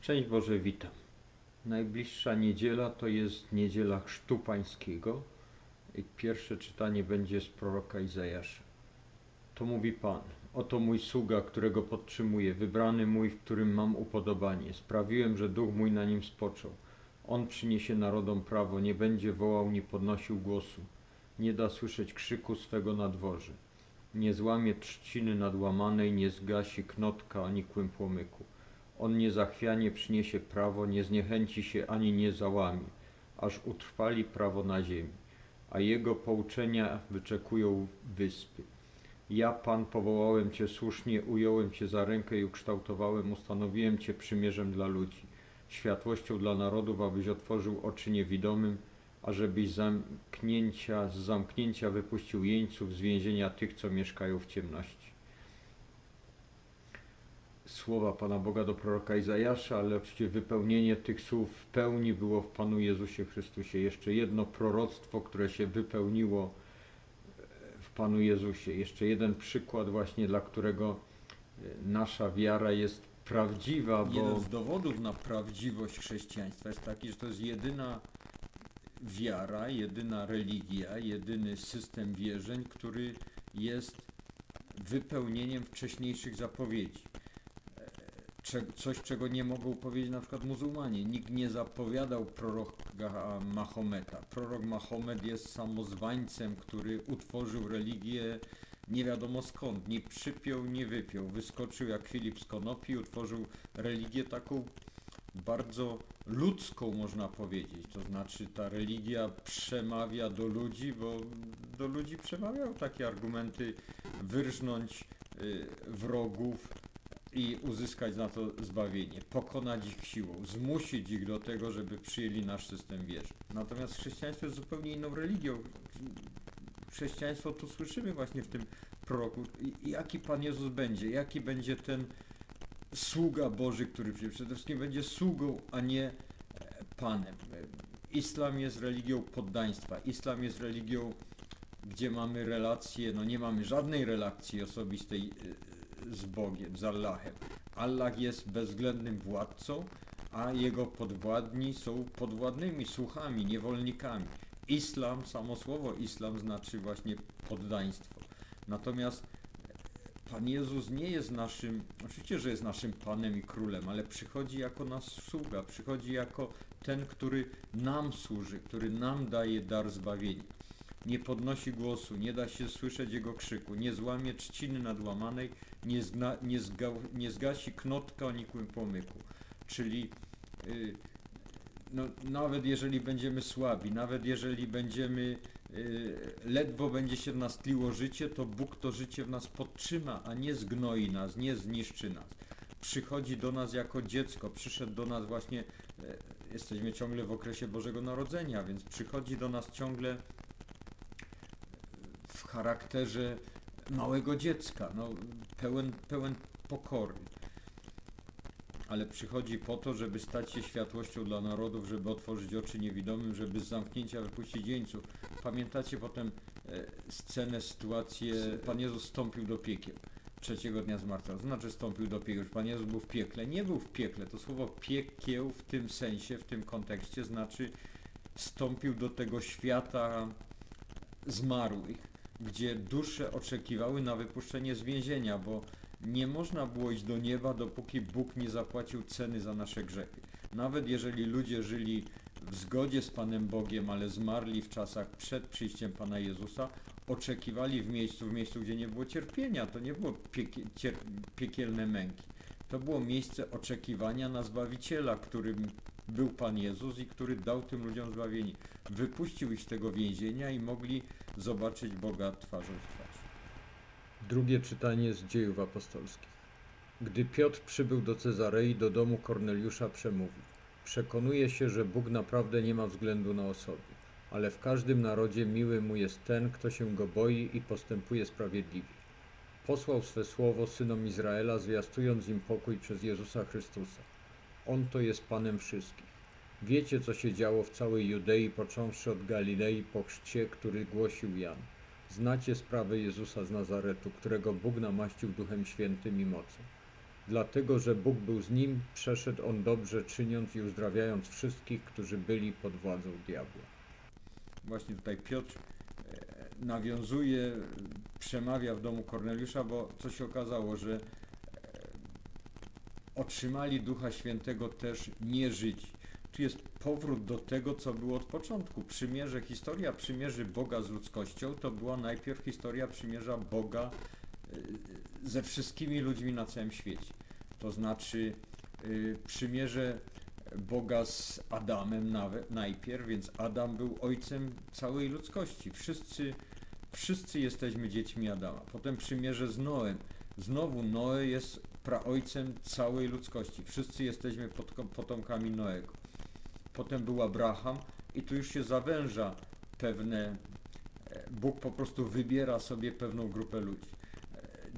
Szczęść Boże, witam. Najbliższa niedziela to jest niedziela Chrztu Pańskiego i pierwsze czytanie będzie z proroka Izajasza. To mówi Pan, oto mój sługa, którego podtrzymuję, wybrany mój, w którym mam upodobanie. Sprawiłem, że duch mój na nim spoczął. On przyniesie narodom prawo, nie będzie wołał, nie podnosił głosu. Nie da słyszeć krzyku swego na dworze. Nie złamie trzciny nadłamanej, nie zgasi knotka o nikłym płomyku. On niezachwianie przyniesie prawo, nie zniechęci się ani nie załamie, aż utrwali prawo na ziemi, a jego pouczenia wyczekują wyspy. Ja, Pan, powołałem Cię słusznie, ująłem Cię za rękę i ukształtowałem, ustanowiłem Cię przymierzem dla ludzi, światłością dla narodów, abyś otworzył oczy niewidomym, ażebyś zamknięcia, z zamknięcia wypuścił jeńców, z więzienia tych, co mieszkają w ciemności słowa Pana Boga do proroka Izajasza, ale oczywiście wypełnienie tych słów w pełni było w Panu Jezusie Chrystusie. Jeszcze jedno proroctwo, które się wypełniło w Panu Jezusie. Jeszcze jeden przykład właśnie, dla którego nasza wiara jest prawdziwa, bo... Jeden z dowodów na prawdziwość chrześcijaństwa jest taki, że to jest jedyna wiara, jedyna religia, jedyny system wierzeń, który jest wypełnieniem wcześniejszych zapowiedzi coś, czego nie mogą powiedzieć na przykład muzułmanie. Nikt nie zapowiadał proroka Mahometa. Prorok Mahomet jest samozwańcem, który utworzył religię nie wiadomo skąd. Nie przypiął, nie wypiął. Wyskoczył jak Filip z konopi, utworzył religię taką bardzo ludzką, można powiedzieć. To znaczy ta religia przemawia do ludzi, bo do ludzi przemawiają takie argumenty wyrżnąć y, wrogów, i uzyskać na to zbawienie, pokonać ich siłą, zmusić ich do tego, żeby przyjęli nasz system wierzy. Natomiast chrześcijaństwo jest zupełnie inną religią. Chrześcijaństwo tu słyszymy właśnie w tym proroku, jaki Pan Jezus będzie, jaki będzie ten sługa Boży, który. Przede wszystkim będzie sługą, a nie e, Panem. Islam jest religią poddaństwa. Islam jest religią, gdzie mamy relacje, no nie mamy żadnej relacji osobistej e, z Bogiem, z Allahem. Allah jest bezwzględnym władcą, a jego podwładni są podwładnymi słuchami, niewolnikami. Islam, samo słowo islam znaczy właśnie poddaństwo. Natomiast Pan Jezus nie jest naszym, oczywiście, że jest naszym Panem i Królem, ale przychodzi jako nasz sługa, przychodzi jako ten, który nam służy, który nam daje dar zbawienia nie podnosi głosu, nie da się słyszeć jego krzyku, nie złamie trzciny nadłamanej, nie, zna, nie, zga, nie zgasi knotka o nikłym pomyku. Czyli yy, no, nawet jeżeli będziemy słabi, nawet jeżeli będziemy yy, ledwo będzie się w nas tliło życie, to Bóg to życie w nas podtrzyma, a nie zgnoi nas, nie zniszczy nas. Przychodzi do nas jako dziecko, przyszedł do nas właśnie, yy, jesteśmy ciągle w okresie Bożego Narodzenia, więc przychodzi do nas ciągle charakterze małego dziecka, no, pełen, pełen pokory. Ale przychodzi po to, żeby stać się światłością dla narodów, żeby otworzyć oczy niewidomym, żeby z zamknięcia wypuścić jeńców. Pamiętacie potem e, scenę, sytuację, Pan Jezus stąpił do piekieł trzeciego dnia zmartwychwstał. To znaczy stąpił do piekieł, Pan Jezus był w piekle. Nie był w piekle. To słowo piekieł w tym sensie, w tym kontekście znaczy stąpił do tego świata zmarłych gdzie dusze oczekiwały na wypuszczenie z więzienia, bo nie można było iść do nieba, dopóki Bóg nie zapłacił ceny za nasze grzechy. Nawet jeżeli ludzie żyli w zgodzie z Panem Bogiem, ale zmarli w czasach przed przyjściem Pana Jezusa, oczekiwali w miejscu, w miejscu, gdzie nie było cierpienia. To nie było piekielne męki. To było miejsce oczekiwania na Zbawiciela, którym był Pan Jezus i który dał tym ludziom zbawienie. Wypuścił ich z tego więzienia i mogli zobaczyć Boga twarzą w twarz. Drugie czytanie z dziejów apostolskich. Gdy Piotr przybył do Cezarei, do domu Korneliusza przemówił. Przekonuje się, że Bóg naprawdę nie ma względu na osoby, ale w każdym narodzie miły mu jest ten, kto się go boi i postępuje sprawiedliwie. Posłał swe słowo synom Izraela, zwiastując im pokój przez Jezusa Chrystusa. On to jest Panem wszystkich. Wiecie, co się działo w całej Judei, począwszy od Galilei po chrzcie, który głosił Jan. Znacie sprawę Jezusa z Nazaretu, którego Bóg namaścił Duchem Świętym i mocą. Dlatego, że Bóg był z nim, przeszedł on dobrze, czyniąc i uzdrawiając wszystkich, którzy byli pod władzą diabła. Właśnie tutaj Piotr e, nawiązuje, przemawia w domu Korneliusza, bo co się okazało, że otrzymali Ducha Świętego też nie żyć. Tu jest powrót do tego, co było od początku. Przymierze, historia przymierzy Boga z ludzkością to była najpierw historia przymierza Boga e, ze wszystkimi ludźmi na całym świecie. To znaczy y, przymierze Boga z Adamem nawet najpierw, więc Adam był ojcem całej ludzkości. Wszyscy, wszyscy jesteśmy dziećmi Adama. Potem przymierze z Noem. Znowu Noe jest praojcem całej ludzkości. Wszyscy jesteśmy potomkami Noego. Potem był Abraham i tu już się zawęża pewne, e, Bóg po prostu wybiera sobie pewną grupę ludzi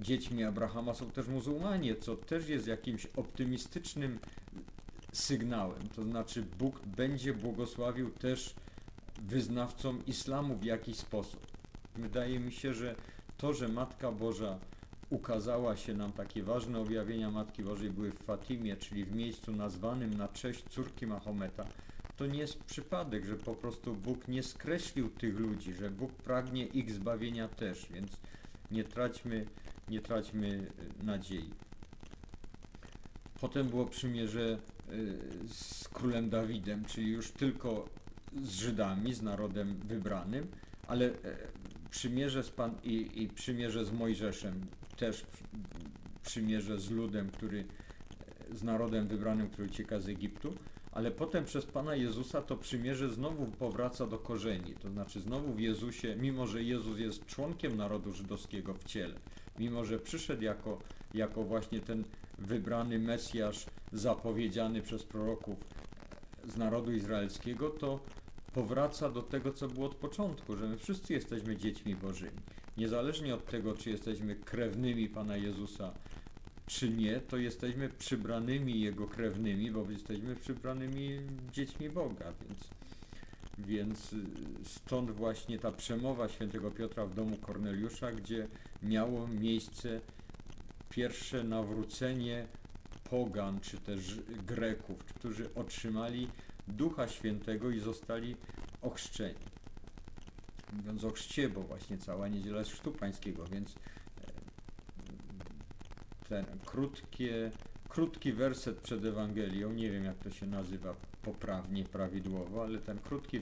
dziećmi Abrahama są też muzułmanie, co też jest jakimś optymistycznym sygnałem. To znaczy Bóg będzie błogosławił też wyznawcom islamu w jakiś sposób. Wydaje mi się, że to, że Matka Boża ukazała się nam, takie ważne objawienia Matki Bożej były w Fatimie, czyli w miejscu nazwanym na cześć córki Mahometa, to nie jest przypadek, że po prostu Bóg nie skreślił tych ludzi, że Bóg pragnie ich zbawienia też, więc nie traćmy nie traćmy e, nadziei. Potem było przymierze e, z królem Dawidem, czyli już tylko z Żydami, z narodem wybranym, ale e, przymierze z Pan i, i przymierze z Mojżeszem, też przymierze z ludem, który z narodem wybranym, który ucieka z Egiptu, ale potem przez Pana Jezusa to przymierze znowu powraca do korzeni, to znaczy znowu w Jezusie, mimo że Jezus jest członkiem narodu żydowskiego w ciele, mimo że przyszedł jako, jako właśnie ten wybrany Mesjasz zapowiedziany przez proroków z narodu izraelskiego, to powraca do tego, co było od początku, że my wszyscy jesteśmy dziećmi Bożymi. Niezależnie od tego, czy jesteśmy krewnymi Pana Jezusa, czy nie, to jesteśmy przybranymi Jego krewnymi, bo jesteśmy przybranymi dziećmi Boga, więc więc y, stąd właśnie ta przemowa świętego Piotra w domu Korneliusza, gdzie miało miejsce pierwsze nawrócenie pogan, czy też Greków, którzy otrzymali Ducha Świętego i zostali ochrzczeni. Mówiąc o chrzcie, bo właśnie cała niedziela jest chrztu pańskiego, więc e, ten krótkie, krótki werset przed Ewangelią, nie wiem jak to się nazywa poprawnie, prawidłowo, ale ten krótki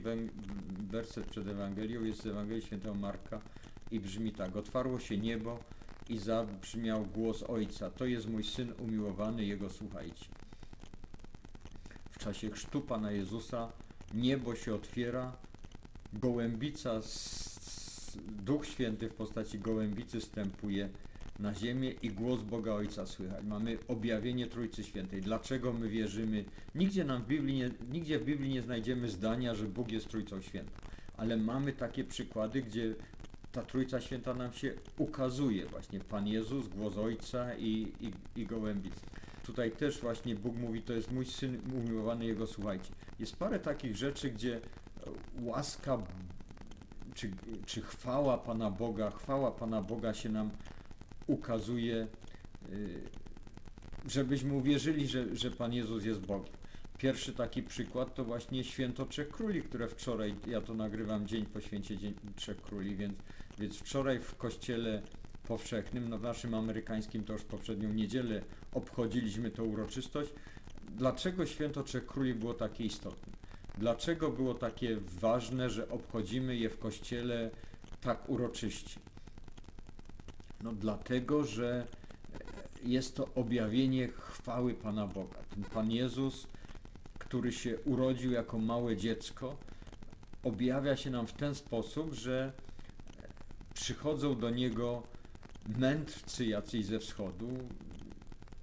werset przed Ewangelią jest z Ewangelii Świętego Marka i brzmi tak. Otwarło się niebo i zabrzmiał głos Ojca. To jest mój Syn umiłowany, Jego słuchajcie. W czasie chrztu Pana Jezusa niebo się otwiera, gołębica, Duch Święty w postaci gołębicy stępuje na ziemię i głos Boga Ojca słychać. Mamy objawienie Trójcy Świętej. Dlaczego my wierzymy? Nigdzie, nam w Biblii nie, nigdzie w Biblii nie znajdziemy zdania, że Bóg jest Trójcą Świętą. Ale mamy takie przykłady, gdzie ta Trójca Święta nam się ukazuje. Właśnie Pan Jezus, głos Ojca i, i, i. Tutaj też właśnie Bóg mówi, to jest mój Syn umiłowany, Jego słuchajcie. Jest parę takich rzeczy, gdzie łaska czy, czy chwała Pana Boga, chwała Pana Boga się nam ukazuje, y, żebyśmy uwierzyli, że, że Pan Jezus jest Bogiem. Pierwszy taki przykład to właśnie Święto Trzech Króli, które wczoraj, ja to nagrywam dzień po święcie dzień Trzech Króli, więc, więc wczoraj w kościele powszechnym, no w naszym amerykańskim to już poprzednią niedzielę obchodziliśmy tę uroczystość. Dlaczego Święto Trzech Króli było takie istotne? Dlaczego było takie ważne, że obchodzimy je w kościele tak uroczyście? No dlatego, że jest to objawienie chwały Pana Boga. Ten Pan Jezus, który się urodził jako małe dziecko, objawia się nam w ten sposób, że przychodzą do Niego mędrcy jacyś ze wschodu,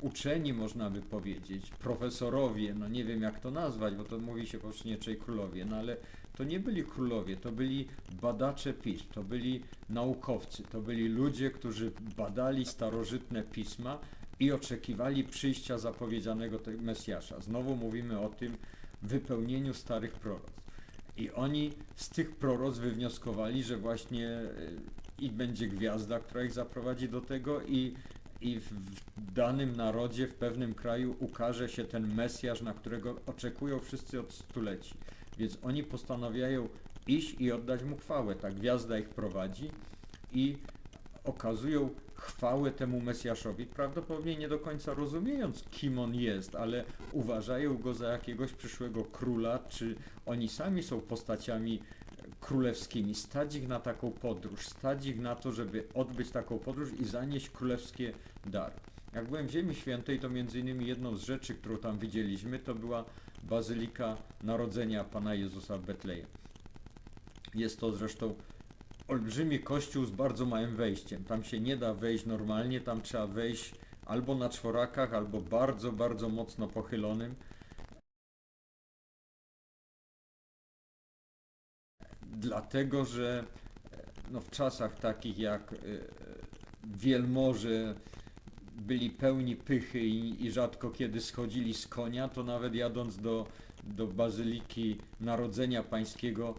uczeni można by powiedzieć, profesorowie, no nie wiem jak to nazwać, bo to mówi się po trzej królowie, no ale to nie byli królowie, to byli badacze pism, to byli naukowcy, to byli ludzie, którzy badali starożytne pisma i oczekiwali przyjścia zapowiedzianego Mesjasza. Znowu mówimy o tym wypełnieniu starych proroc. I oni z tych proroc wywnioskowali, że właśnie e, i będzie gwiazda, która ich zaprowadzi do tego i, i w danym narodzie, w pewnym kraju ukaże się ten Mesjasz, na którego oczekują wszyscy od stuleci. Więc oni postanawiają iść i oddać mu chwałę. Ta gwiazda ich prowadzi i okazują chwałę temu Mesjaszowi, prawdopodobnie nie do końca rozumiejąc, kim on jest, ale uważają go za jakiegoś przyszłego króla, czy oni sami są postaciami królewskimi. Ich na taką podróż, ich na to, żeby odbyć taką podróż i zanieść królewskie dary. Jak byłem w Ziemi Świętej, to między innymi jedną z rzeczy, którą tam widzieliśmy, to była Bazylika Narodzenia Pana Jezusa w Betlejem. Jest to zresztą olbrzymi kościół z bardzo małym wejściem. Tam się nie da wejść normalnie, tam trzeba wejść albo na czworakach, albo bardzo, bardzo mocno pochylonym. Dlatego, że e, no, w czasach takich jak e, wielmoże byli pełni pychy i, i rzadko kiedy schodzili z konia, to nawet jadąc do, do Bazyliki Narodzenia Pańskiego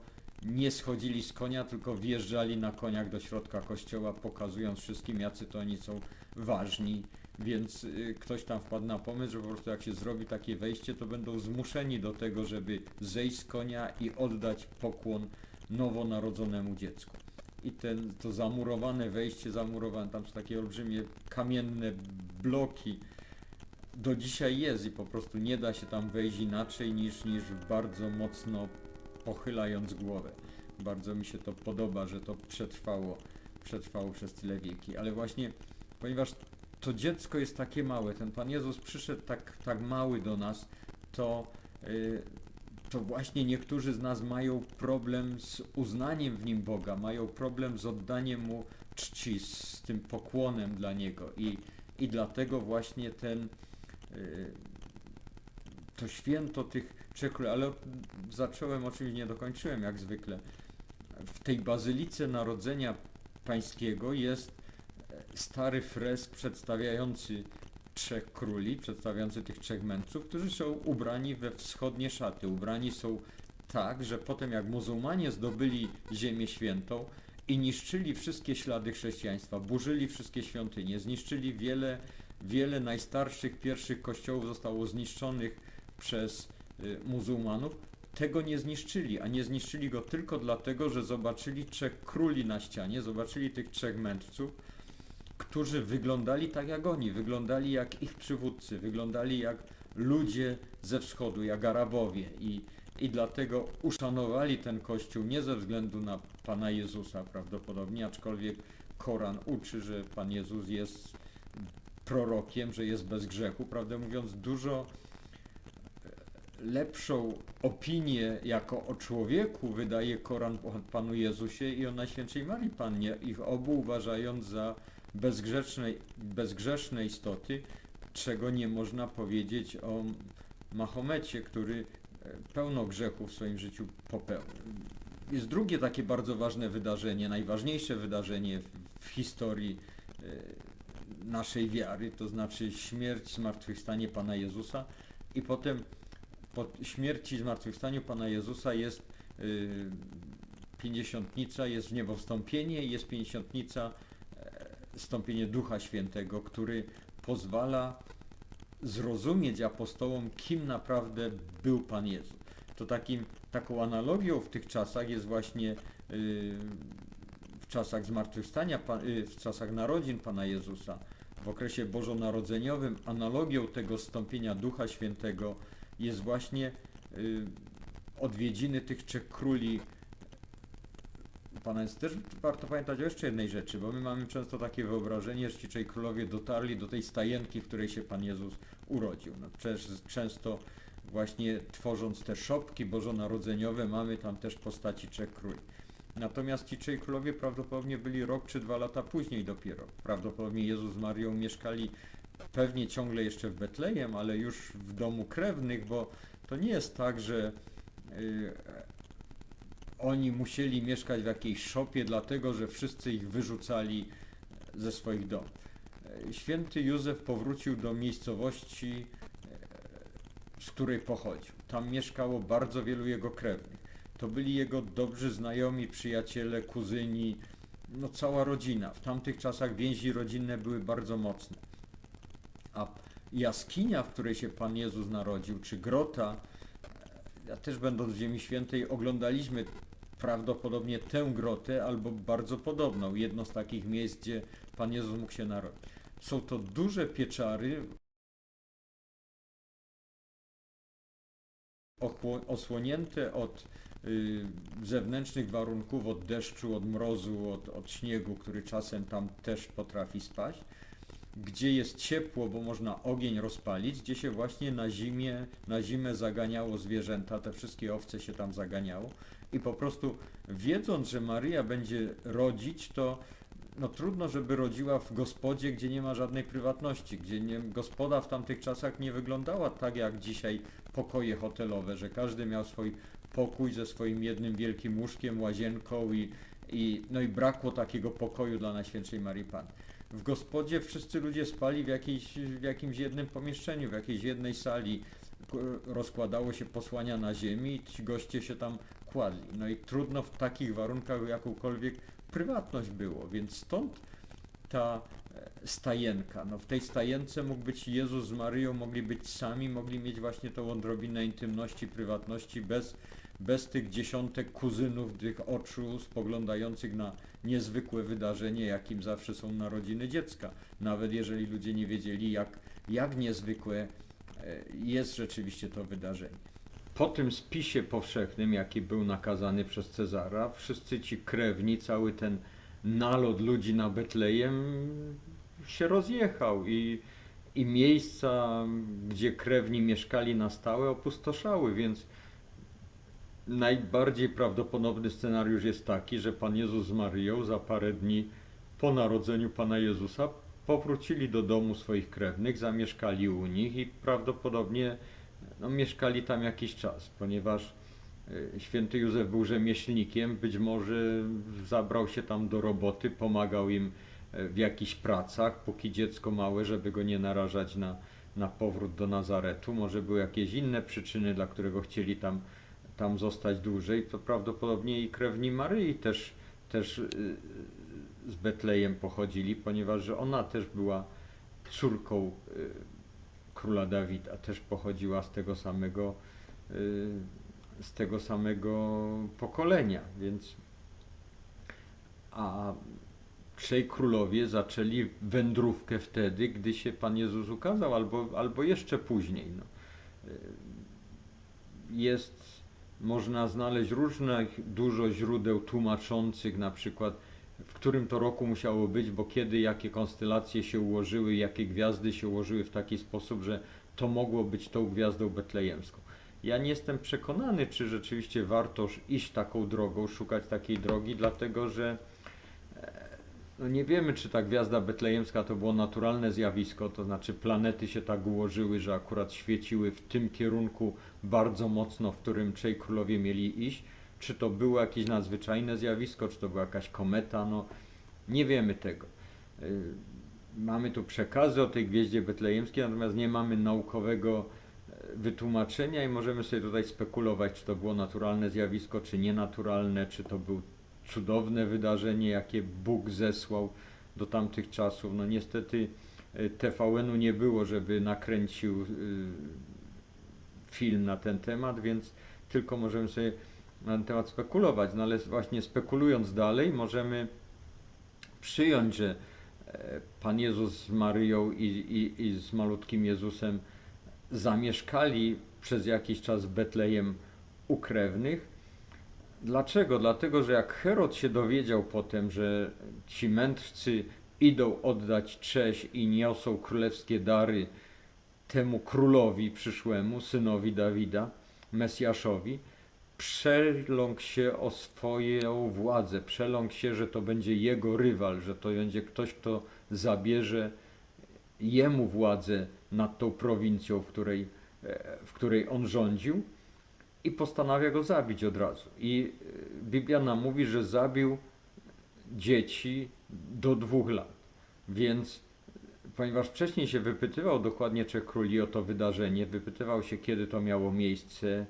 nie schodzili z konia, tylko wjeżdżali na koniach do środka kościoła, pokazując wszystkim, jacy to oni są ważni. Więc y, ktoś tam wpadł na pomysł, że po prostu jak się zrobi takie wejście, to będą zmuszeni do tego, żeby zejść z konia i oddać pokłon nowonarodzonemu dziecku. I ten, to zamurowane wejście, zamurowane, tam są takie olbrzymie kamienne bloki, do dzisiaj jest i po prostu nie da się tam wejść inaczej niż, niż bardzo mocno pochylając głowę. Bardzo mi się to podoba, że to przetrwało, przetrwało przez tyle wieki. Ale właśnie, ponieważ to dziecko jest takie małe, ten Pan Jezus przyszedł tak, tak mały do nas, to, yy, to właśnie niektórzy z nas mają problem z uznaniem w nim Boga, mają problem z oddaniem Mu czci, z tym pokłonem dla Niego i, i dlatego właśnie ten yy, to święto tych trzech ale zacząłem o czymś nie dokończyłem jak zwykle. W tej bazylice Narodzenia Pańskiego jest e, stary fresk przedstawiający trzech króli, przedstawiający tych trzech mędrców, którzy są ubrani we wschodnie szaty. Ubrani są tak, że potem jak muzułmanie zdobyli Ziemię Świętą i niszczyli wszystkie ślady chrześcijaństwa, burzyli wszystkie świątynie, zniszczyli wiele, wiele najstarszych pierwszych kościołów zostało zniszczonych przez y, muzułmanów, tego nie zniszczyli, a nie zniszczyli go tylko dlatego, że zobaczyli trzech króli na ścianie, zobaczyli tych trzech mędrców, którzy wyglądali tak jak oni, wyglądali jak ich przywódcy, wyglądali jak ludzie ze wschodu, jak Arabowie i, i dlatego uszanowali ten kościół nie ze względu na Pana Jezusa prawdopodobnie, aczkolwiek Koran uczy, że Pan Jezus jest prorokiem, że jest bez grzechu. Prawdę mówiąc, dużo lepszą opinię jako o człowieku wydaje Koran Panu Jezusie i o Najświętszej Marii Pannie, ich obu uważając za bezgrzeczne, bezgrzeszne istoty, czego nie można powiedzieć o Mahomecie, który e, pełno grzechów w swoim życiu popełnił. Jest drugie takie bardzo ważne wydarzenie, najważniejsze wydarzenie w, historii e, naszej wiary, to znaczy śmierć, zmartwychwstanie Pana Jezusa i potem po śmierci zmartwychwstaniu Pana Jezusa jest y, pięćdziesiątnica, jest w niebo wstąpienie jest pięćdziesiątnica e, stąpienie Ducha Świętego, który pozwala zrozumieć apostołom, kim naprawdę był Pan Jezus. To takim, taką analogią w tych czasach jest właśnie y, w czasach zmartwychwstania, pa- y, w czasach narodzin Pana Jezusa, w okresie bożonarodzeniowym, analogią tego stąpienia Ducha Świętego jest właśnie y, odwiedziny tych trzech króli. Pana jest też warto pamiętać o jeszcze jednej rzeczy, bo my mamy często takie wyobrażenie, że ci trzej królowie dotarli do tej stajenki, w której się Pan Jezus urodził. No, przecież często właśnie tworząc te szopki bożonarodzeniowe mamy tam też postaci trzech króli. Natomiast ci trzej królowie prawdopodobnie byli rok czy dwa lata później dopiero. Prawdopodobnie Jezus z Marią mieszkali pewnie ciągle jeszcze w Betlejem, ale już w domu krewnych, bo to nie jest tak, że y, oni musieli mieszkać w jakiejś szopie, dlatego że wszyscy ich wyrzucali ze swoich domów. Święty Józef powrócił do miejscowości, y, z której pochodził. Tam mieszkało bardzo wielu jego krewnych. To byli jego dobrzy znajomi, przyjaciele, kuzyni, no cała rodzina. W tamtych czasach więzi rodzinne były bardzo mocne. jaskinia, w której się Pan Jezus narodził, czy grota, ja też będąc w Ziemi Świętej oglądaliśmy prawdopodobnie tę grotę albo bardzo podobną, jedno z takich miejsc, gdzie Pan Jezus mógł się narodzić. Są to duże pieczary osłonięte od y, zewnętrznych warunków, od deszczu, od mrozu, od, od śniegu, który czasem tam też potrafi spaść, gdzie jest ciepło, bo można ogień rozpalić, gdzie się właśnie na zimie, na zimę zaganiało zwierzęta, te wszystkie owce się tam zaganiało i po prostu wiedząc, że Maryja będzie rodzić, to no trudno, żeby rodziła w gospodzie, gdzie nie ma żadnej prywatności, gdzie nie, gospoda w tamtych czasach nie wyglądała tak jak dzisiaj pokoje hotelowe, że każdy miał swój pokój ze swoim jednym wielkim łóżkiem, łazienką i, i, no i brakło takiego pokoju dla Najświętszej Marii Panny. W gospodzie wszyscy ludzie spali w, jakiejś, w jakimś jednym pomieszczeniu, w jakiejś jednej sali. Rozkładało się posłania na ziemi ci goście się tam kładli. No i trudno w takich warunkach jakąkolwiek prywatność było, więc stąd ta e, stajenka. No w tej stajence mógł być Jezus z Maryją, mogli być sami, mogli mieć właśnie tą odrobinę intymności, prywatności bez, bez tych dziesiątek kuzynów, tych oczu spoglądających na niezwykłe wydarzenie, jakim zawsze są narodziny dziecka. Nawet jeżeli ludzie nie wiedzieli, jak, jak niezwykłe e, jest rzeczywiście to wydarzenie. Po tym spisie powszechnym, jaki był nakazany przez Cezara, wszyscy ci krewni, cały ten nalot ludzi na Betlejem się rozjechał i, i miejsca, gdzie krewni mieszkali na stałe, opustoszały, więc najbardziej prawdopodobny scenariusz jest taki, że Pan Jezus z Maryją za parę dni po narodzeniu Pana Jezusa powrócili do domu swoich krewnych, zamieszkali u nich i prawdopodobnie no, mieszkali tam jakiś czas, ponieważ e, święty Józef był rzemieślnikiem, być może zabrał się tam do roboty, pomagał im e, w jakichś pracach, póki dziecko małe, żeby go nie narażać na, na powrót do Nazaretu. Może były jakieś inne przyczyny, dla którego chcieli tam, tam zostać dłużej. To prawdopodobnie i krewni Maryi też, też y, z Betlejem pochodzili, ponieważ ona też była córką króla Dawida, też pochodziła z tego samego, y, z tego samego pokolenia, więc a trzej królowie zaczęli wędrówkę wtedy, gdy się Pan Jezus ukazał, albo, albo jeszcze później. No. Y, Jest, można znaleźć różnych, dużo źródeł tłumaczących na przykład w którym to roku musiało być, bo kiedy jakie konstelacje się ułożyły, jakie gwiazdy się ułożyły w taki sposób, że to mogło być tą gwiazdą betlejemską. Ja nie jestem przekonany, czy rzeczywiście warto iść taką drogą, szukać takiej drogi, dlatego że e, no nie wiemy, czy ta gwiazda betlejemska to było naturalne zjawisko, to znaczy planety się tak ułożyły, że akurat świeciły w tym kierunku bardzo mocno, w którym trzej królowie mieli iść, czy to było jakieś nadzwyczajne zjawisko, czy to była jakaś kometa, no nie wiemy tego. Y, Mamy tu przekazy o tej gwieździe betlejemskiej, natomiast nie mamy naukowego e, wytłumaczenia i możemy sobie tutaj spekulować, czy to było naturalne zjawisko, czy nienaturalne, czy to było cudowne wydarzenie, jakie Bóg zesłał do tamtych czasów. No niestety e, TVN-u nie było, żeby nakręcił y, film na ten temat, więc tylko możemy sobie na ten temat spekulować. No ale właśnie spekulując dalej, możemy przyjąć, że e, Pan Jezus z Maryją i, i, i z malutkim Jezusem zamieszkali przez jakiś czas w Betlejem u krewnych. Dlaczego? Dlatego, że jak Herod się dowiedział potem, że ci mędrcy idą oddać cześć i niosą królewskie dary temu królowi przyszłemu, synowi Dawida, Mesjaszowi, przeląkł się o swoją władzę, przeląkł się, że to będzie jego rywal, że to będzie ktoś, kto zabierze jemu władzę nad tą prowincją, w której, e, w której on rządził i postanawia go zabić od razu. I e, Biblia nam mówi, że zabił dzieci do dwóch lat. Więc ponieważ wcześniej się wypytywał dokładnie trzech króli o to wydarzenie, wypytywał się, kiedy to miało miejsce,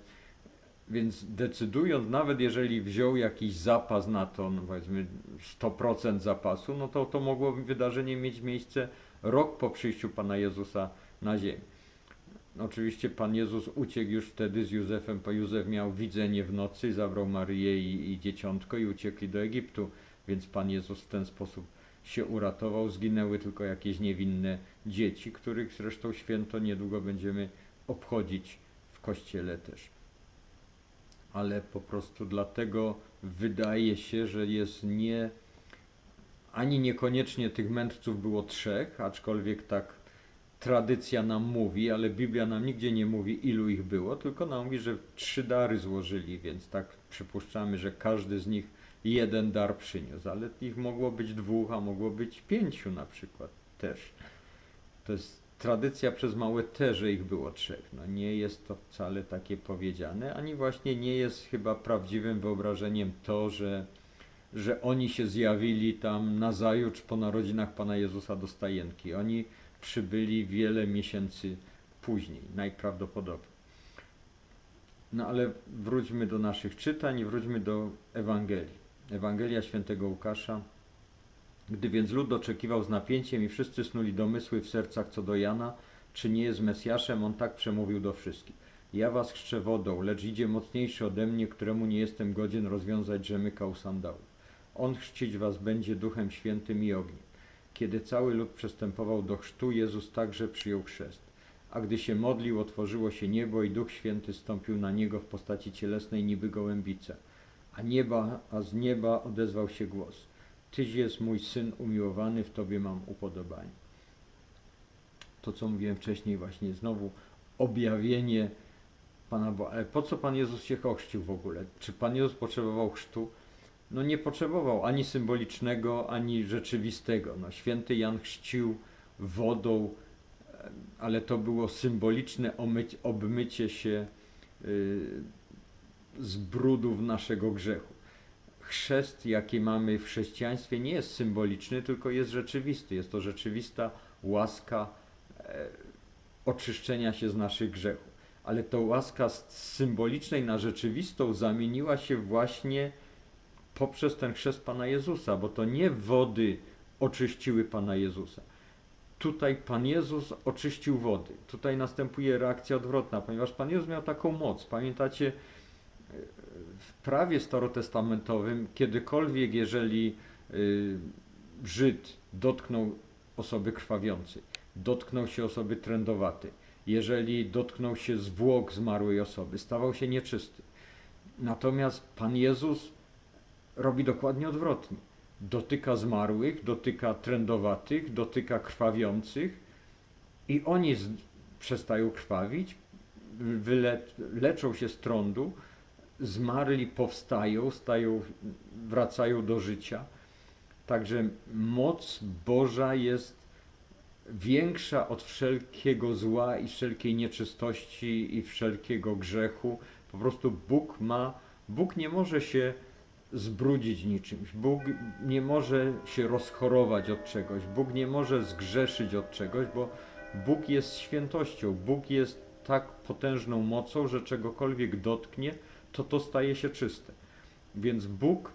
więc decydując, nawet jeżeli wziął jakiś zapas na to, no powiedzmy 100% zapasu, no to to mogło wydarzenie mieć miejsce rok po przyjściu Pana Jezusa na ziemi. Oczywiście Pan Jezus uciekł już wtedy z Józefem, bo Józef miał widzenie w nocy, zabrał Maryję i, i dzieciątko i uciekli do Egiptu, więc Pan Jezus w ten sposób się uratował. Zginęły tylko jakieś niewinne dzieci, których zresztą święto niedługo będziemy obchodzić w kościele też. Ale po prostu dlatego wydaje się, że jest nie ani niekoniecznie tych mędrców było trzech, aczkolwiek tak tradycja nam mówi, ale Biblia nam nigdzie nie mówi, ilu ich było, tylko nam mówi, że trzy dary złożyli, więc tak przypuszczamy, że każdy z nich jeden dar przyniósł, ale ich mogło być dwóch, a mogło być pięciu na przykład też. To jest tradycja przez małe T, że ich było trzech. No nie jest to wcale takie powiedziane, ani właśnie nie jest chyba prawdziwym wyobrażeniem to, że, że oni się zjawili tam na zajutrz po narodzinach Pana Jezusa do stajenki. Oni przybyli wiele miesięcy później, najprawdopodobniej. No ale wróćmy do naszych czytań i wróćmy do Ewangelii. Ewangelia świętego Łukasza. Gdy więc lud oczekiwał z napięciem i wszyscy snuli domysły w sercach co do Jana, czy nie jest Mesjaszem, on tak przemówił do wszystkich. Ja was chrzczę wodą, lecz idzie mocniejszy ode mnie, któremu nie jestem godzien rozwiązać rzemyka sandałów. On chrzcić was będzie duchem świętym i ogniem. Kiedy cały lud przystępował do chrztu, Jezus także przyjął chrzest. A gdy się modlił, otworzyło się niebo i Duch Święty stąpił na niego w postaci cielesnej niby gołębica. A, nieba, a z nieba odezwał się głos. Tyś jest mój Syn umiłowany, w Tobie mam upodobanie. To, co mówiłem wcześniej, właśnie znowu objawienie Pana Boga. Ale po co Pan Jezus się ochrzcił w ogóle? Czy Pan Jezus potrzebował chrztu? No nie potrzebował ani symbolicznego, ani rzeczywistego. No, święty Jan chrzcił wodą, ale to było symboliczne obmycie się y, z brudów naszego grzechu. Chrzest, jaki mamy w chrześcijaństwie, nie jest symboliczny, tylko jest rzeczywisty. Jest to rzeczywista łaska e, oczyszczenia się z naszych grzechów. Ale to łaska z symbolicznej na rzeczywistą zamieniła się właśnie poprzez ten chrzest Pana Jezusa, bo to nie wody oczyściły Pana Jezusa. Tutaj Pan Jezus oczyścił wody. Tutaj następuje reakcja odwrotna, ponieważ Pan Jezus miał taką moc. Pamiętacie, prawie starotestamentowym kiedykolwiek, jeżeli y, Żyd dotknął osoby krwawiącej, dotknął się osoby trędowatej, jeżeli dotknął się zwłok zmarłej osoby, stawał się nieczysty. Natomiast Pan Jezus robi dokładnie odwrotnie. Dotyka zmarłych, dotyka trędowatych, dotyka krwawiących i oni przestają krwawić, wyle, leczą się z trądu, zmarli powstają, stają, wracają do życia. Także moc Boża jest większa od wszelkiego zła i wszelkiej nieczystości i wszelkiego grzechu. Po prostu Bóg ma, Bóg nie może się zbrudzić niczymś. Bóg nie może się rozchorować od czegoś. Bóg nie może zgrzeszyć od czegoś, bo Bóg jest świętością. Bóg jest tak potężną mocą, że czegokolwiek dotknie, to to staje się czyste. Więc Bóg,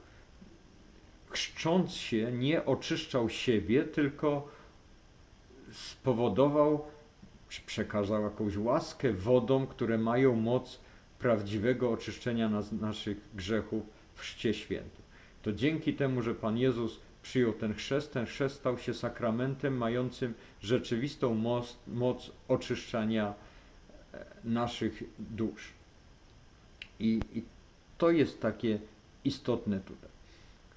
chrzcząc się, nie oczyszczał siebie, tylko spowodował, przekazał jakąś łaskę wodom, które mają moc prawdziwego oczyszczenia nas, naszych grzechów w chrzcie świętym. To dzięki temu, że Pan Jezus przyjął ten chrzest, ten chrzest stał się sakramentem mającym rzeczywistą moc, moc oczyszczania e, naszych dusz. I, I to jest takie istotne tutaj.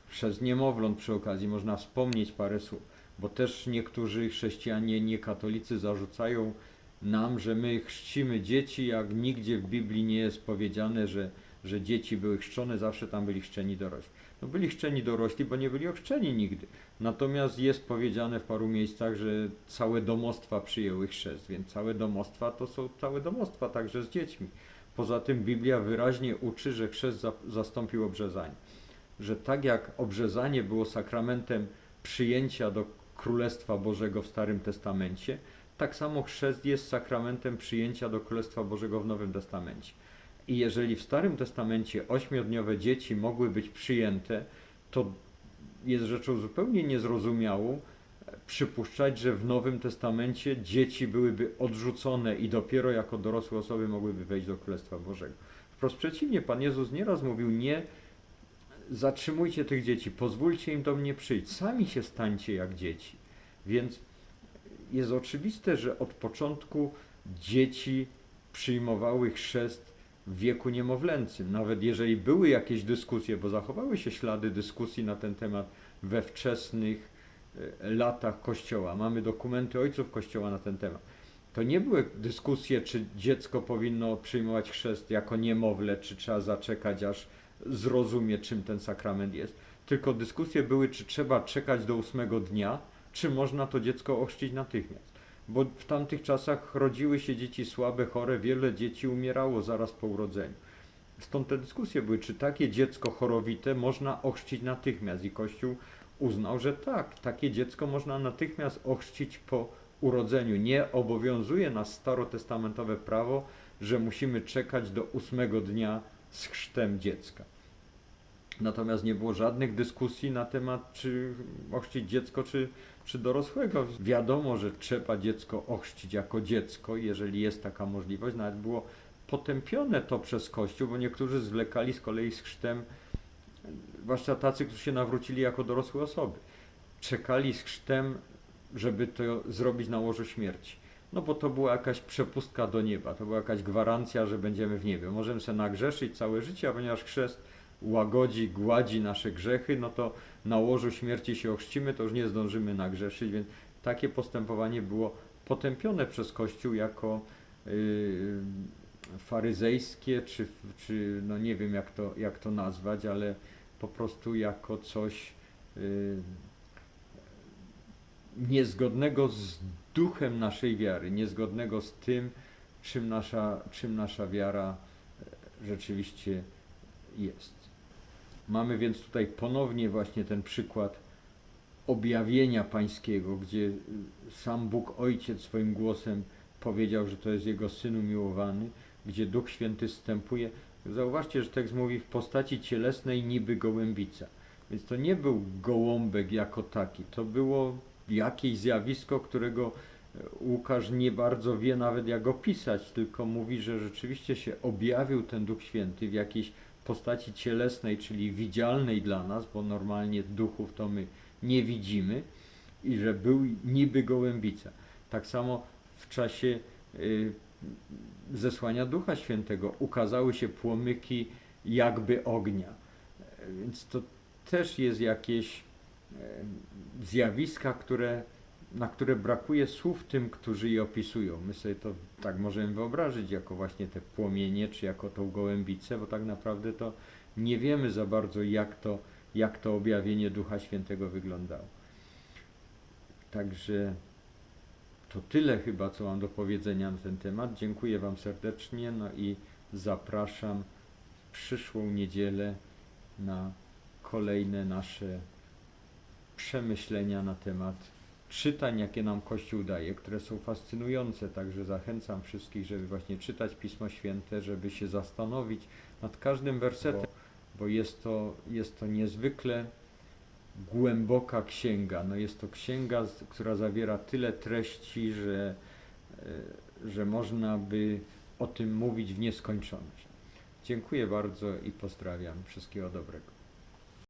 Przez niemowląt przy okazji można wspomnieć parę słów, bo też niektórzy chrześcijanie, nie katolicy zarzucają nam, że my chrzcimy dzieci, jak nigdzie w Biblii nie jest powiedziane, że, że dzieci były chrzczone, zawsze tam byli chrzczeni dorośli. No byli chrzczeni dorośli, bo nie byli ochrzczeni nigdy. Natomiast jest powiedziane w paru miejscach, że całe domostwa przyjęły chrzest, więc całe domostwa to są całe domostwa także z dziećmi. Poza tym Biblia wyraźnie uczy, że chrzest za, zastąpił obrzezanie. Że tak jak obrzezanie było sakramentem przyjęcia do Królestwa Bożego w Starym Testamencie, tak samo chrzest jest sakramentem przyjęcia do Królestwa Bożego w Nowym Testamencie. I jeżeli w Starym Testamencie ośmiodniowe dzieci mogły być przyjęte, to jest rzeczą zupełnie niezrozumiałą, przypuszczać, że w Nowym Testamencie dzieci byłyby odrzucone i dopiero jako dorosłe osoby mogłyby wejść do Królestwa Bożego. Wprost przeciwnie, Pan Jezus nieraz mówił, nie zatrzymujcie tych dzieci, pozwólcie im do mnie przyjść, sami się stańcie jak dzieci. Więc jest oczywiste, że od początku dzieci przyjmowały chrzest w wieku niemowlęcym. Nawet jeżeli były jakieś dyskusje, bo zachowały się ślady dyskusji na ten temat we wczesnych latach Kościoła. Mamy dokumenty ojców Kościoła na ten temat. To nie były dyskusje, czy dziecko powinno przyjmować chrzest jako niemowlę, czy trzeba zaczekać, aż zrozumie, czym ten sakrament jest. Tylko dyskusje były, czy trzeba czekać do ósmego dnia, czy można to dziecko ochrzcić natychmiast. Bo w tamtych czasach rodziły się dzieci słabe, chore, wiele dzieci umierało zaraz po urodzeniu. Stąd te dyskusje były, czy takie dziecko chorowite można ochrzcić natychmiast. I Kościół uznał, że tak, takie dziecko można natychmiast ochrzcić po urodzeniu. Nie obowiązuje nas starotestamentowe prawo, że musimy czekać do ósmego dnia z chrztem dziecka. Natomiast nie było żadnych dyskusji na temat, czy ochrzcić dziecko, czy, czy dorosłego. Wiadomo, że trzeba dziecko ochrzcić jako dziecko, jeżeli jest taka możliwość. Nawet było potępione to przez Kościół, bo niektórzy zwlekali z kolei z chrztem, zwłaszcza tacy, którzy się nawrócili jako dorosłe osoby. Czekali z chrztem, żeby to zrobić na łożu śmierci. No bo to była jakaś przepustka do nieba, to była jakaś gwarancja, że będziemy w niebie. Możemy sobie nagrzeszyć całe życie, a ponieważ chrzest łagodzi, gładzi nasze grzechy, no to na łożu śmierci się ochrzcimy, to już nie zdążymy nagrzeszyć, więc takie postępowanie było potępione przez Kościół jako yy, faryzejskie, czy, czy no nie wiem jak to, jak to nazwać, ale po prostu jako coś yy, niezgodnego z duchem naszej wiary, niezgodnego z tym, czym nasza, czym nasza wiara e, rzeczywiście jest. Mamy więc tutaj ponownie właśnie ten przykład objawienia pańskiego, gdzie sam Bóg Ojciec swoim głosem powiedział, że to jest Jego Syn umiłowany, gdzie Duch Święty wstępuje. Zauważcie, że tekst mówi w postaci cielesnej niby gołębica. Więc to nie był gołąbek jako taki, to było jakieś zjawisko, którego Łukasz nie bardzo wie nawet jak opisać, tylko mówi, że rzeczywiście się objawił ten Duch Święty w jakiejś postaci cielesnej, czyli widzialnej dla nas, bo normalnie duchów to my nie widzimy, i że był niby gołębica. Tak samo w czasie y, zesłania Ducha Świętego ukazały się płomyki jakby ognia. Więc to też jest jakieś zjawiska, które, na które brakuje słów tym, którzy je opisują. My sobie to tak możemy wyobrazić jako właśnie te płomienie, czy jako tą gołębicę, bo tak naprawdę to nie wiemy za bardzo, jak to, jak to objawienie Ducha Świętego wyglądało. Także to tyle chyba, co mam do powiedzenia na ten temat. Dziękuję Wam serdecznie, no i zapraszam w przyszłą niedzielę na kolejne nasze przemyślenia na temat czytań, jakie nam Kościół daje, które są fascynujące. Także zachęcam wszystkich, żeby właśnie czytać Pismo Święte, żeby się zastanowić nad każdym wersetem, bo jest to, jest to niezwykle głęboka księga. No jest to księga, która zawiera tyle treści, że, e, że można by o tym mówić w nieskończoność. Dziękuję bardzo i pozdrawiam. Wszystkiego dobrego.